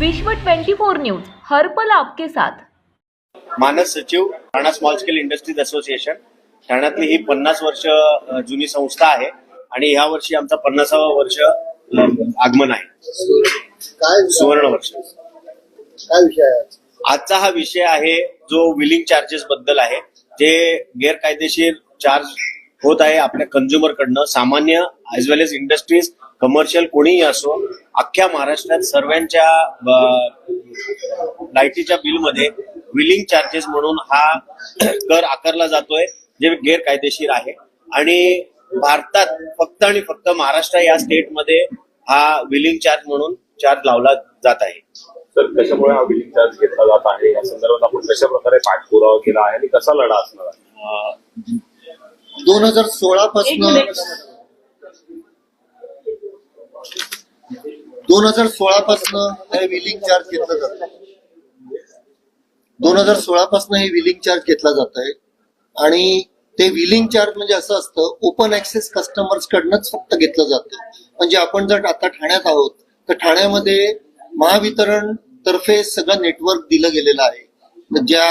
विश्व 24 न्यूज हर पल आपके साथ. मानस सचिव Thana small scale industries association ठाण्यातली ही पन्नास वर्ष जुनी संस्था आहे आणि ह्या वर्षी आमचा पन्नासावा वर्ष आगमन आहे. काय सुवर्ण वर्ष. काय विषय? आजचा हा विषय आहे जो विलिंग चार्जेस बद्दल आहे. जे गैरकायदेशीर चार्ज होत आहे आपल्या कंझ्युमर कडनं. सामान्य as well as industries commercial कोणीही असो अख्ख्या महाराष्ट्रात सर्वांच्या लाईटीच्या बिलमध्ये विलिंग चार्जेस म्हणून हा कर आकारला जातोय जे गैरकायदेशीर आहे. आणि भारतात फक्त आणि फक्त महाराष्ट्र या स्टेटमध्ये हा विलिंग चार्ज म्हणून चार्ज लावला जात आहे. तर कशामुळे हा बिलिंग चार्ज घेतला जात आहे? या संदर्भात आपण कशा प्रकारे पाठपुरावा केला आहे आणि कसा लढा असणार आहे? दोन हजार सोळा पासून दोन हजार सोळा पासून हे विलिंग चार्ज घेतलं जात दोन हजार सोळा पासून हे विलिंग चार्ज घेतला जात आहे आणि ते विलिंग चार्ज म्हणजे असं असतं ओपन ऍक्सेस कस्टमर्स कडनंच फक्त घेतलं जातं म्हणजे आपण जर आता ठाण्यात आहोत तर ठाण्यामध्ये महावितरण तर्फे सगळं नेटवर्क दिलं गेलेलं आहे. ज्या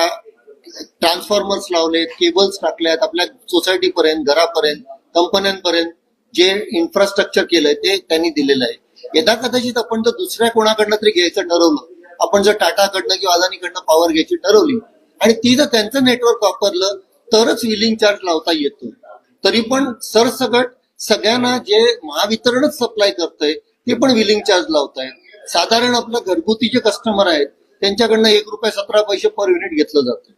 ट्रान्सफॉर्मर्स लावलेत केबल्स टाकल्यात आपल्या सोसायटी पर्यंत घरापर्यंत कंपन्यांपर्यंत जे इन्फ्रास्ट्रक्चर केलंय ते त्यांनी दिलेलं आहे. यदा कदाचित आपण जर दुसऱ्या कोणाकडनं तरी घ्यायचं ठरवलं आपण जर टाटाकडनं किंवा अदानीकडनं पॉवर घ्यायची ठरवली आणि ती जर त्यांचं नेटवर्क वापरलं तरच विलिंग चार्ज लावता येतो. तरी पण सरसकट सगळ्यांना जे महावितरणच सप्लाय करतंय ते पण विलिंग चार्ज लावतायत. साधारण आपलं घरगुती जे कस्टमर आहेत त्यांच्याकडनं एक रुपये सतरा पैसे पर युनिट घेतलं जातं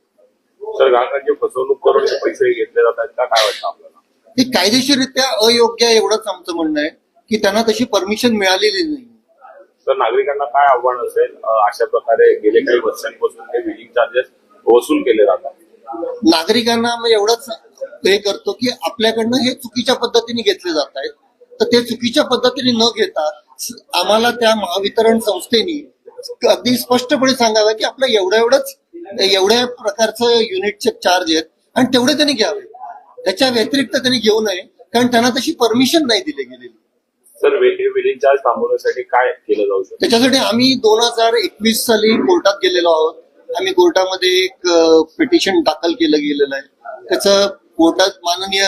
तर ग्राहकांची फसवणूक करून पैसे घेतले जात आहेत का काय वाटतं आपल्याला? हे कायदेशीररित्या अयोग्य आहे एवढंच आमचं म्हणणं आहे की त्यांना तशी परमिशन मिळालेली नाही. तर नागरिकांना काय आव्हान असेल? अशा प्रकारे गेले काही वर्षांपासून हे बिलिंग चार्जेस वसूल केले जातात. नागरिकांना मग एवढंच हे करतो की आपल्याकडनं हे चुकीच्या पद्धतीने घेतले जात आहेत. तर ते चुकीच्या पद्धतीने न घेता आम्हाला त्या महावितरण संस्थेनी अगदी स्पष्टपणे सांगावं की आपलं एवढं एवढंच एवढ्या प्रकारचं युनिटचे चार्ज आहेत आणि तेवढे त्यांनी घ्यावे. त्याच्या व्यतिरिक्त त्यांनी घेऊ नये कारण त्यांना तशी परमिशन नाही दिली गेलेली. बिलिंग चार्ज थांबवण्यासाठी काय केलं जाऊ शकतं? त्याच्यासाठी आम्ही दोन हजार एकवीस साली कोर्टात गेलेलो आहोत. आम्ही कोर्टामध्ये एक पिटिशन दाखल केलं गेलेलं आहे. त्याचं कोर्टात माननीय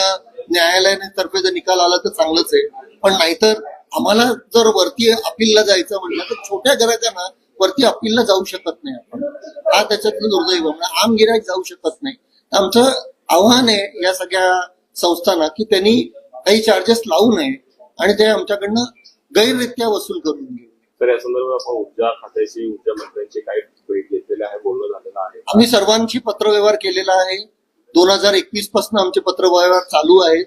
न्यायालयाने तर्फे जर निकाल आला तर चांगलंच आहे. पण नाहीतर आम्हाला जर वरती अपीलला जायचं म्हटलं तर छोट्या ग्राहकांना वरती अपीलला जाऊ शकत नाही हा त्याच्यातलं दुर्दैव म्हणजे आम गिरायक जाऊ शकत नाही. आमचं आव्हान आहे या सगळ्या संस्थांना की त्यांनी काही चार्जेस लावू नये आणि ते आमच्याकडनं गैररित्या वसूल करून घेऊ तर या संदर्भात आपण ऊर्जा खात्याशी ऊर्जा मंत्र्यांची काही भेट घेतलेली आहे बोलणं झालेलं आहे. आम्ही सर्वांशी पत्रव्यवहार केलेला आहे. दोन हजार एकवीसपासून आमचे पत्रव्यवहार चालू आहे.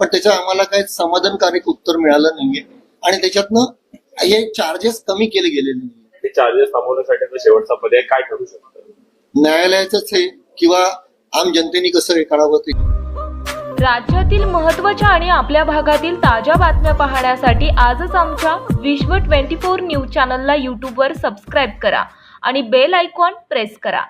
पण त्याचं आम्हाला काही समाधानकारक उत्तर मिळालं नाहीये. आणि त्याच्यातनं हे चार्जेस कमी केले गेलेले नाही चार्जेस थांबवण्यासाठी आता शेवटचा पर्याय काय ठरू शकतो? न्यायालयाचंच आहे किंवा आम जनतेने कसं हे करावं ते? राज्यातील महत्त्वाच्या आणि आपल्या भागातील ताज्या बातम्या पाहण्यासाठी आजच आमच्या विश्व 24 न्यूज चॅनलला यूट्यूबवर सबस्क्राईब करा आणि बेल आयकॉन प्रेस करा.